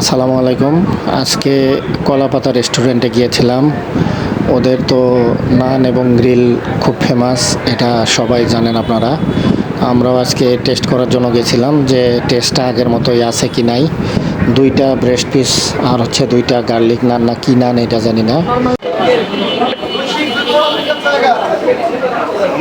আসসালামু আলাইকুম। আজকে কলাপাতা রেস্টুরেন্টে গিয়েছিলাম। ওদের তো নান এবং গ্রিল খুব ফেমাস, এটা সবাই জানেন আপনারা। আমরাও আজকে টেস্ট করার জন্য গেছিলাম যে টেস্টটা আগের মতোই আছে কি নাই। দুইটা ব্রেস্ট পিস আর হচ্ছে দুইটা গার্লিক নান না কি নান এটা জানি না।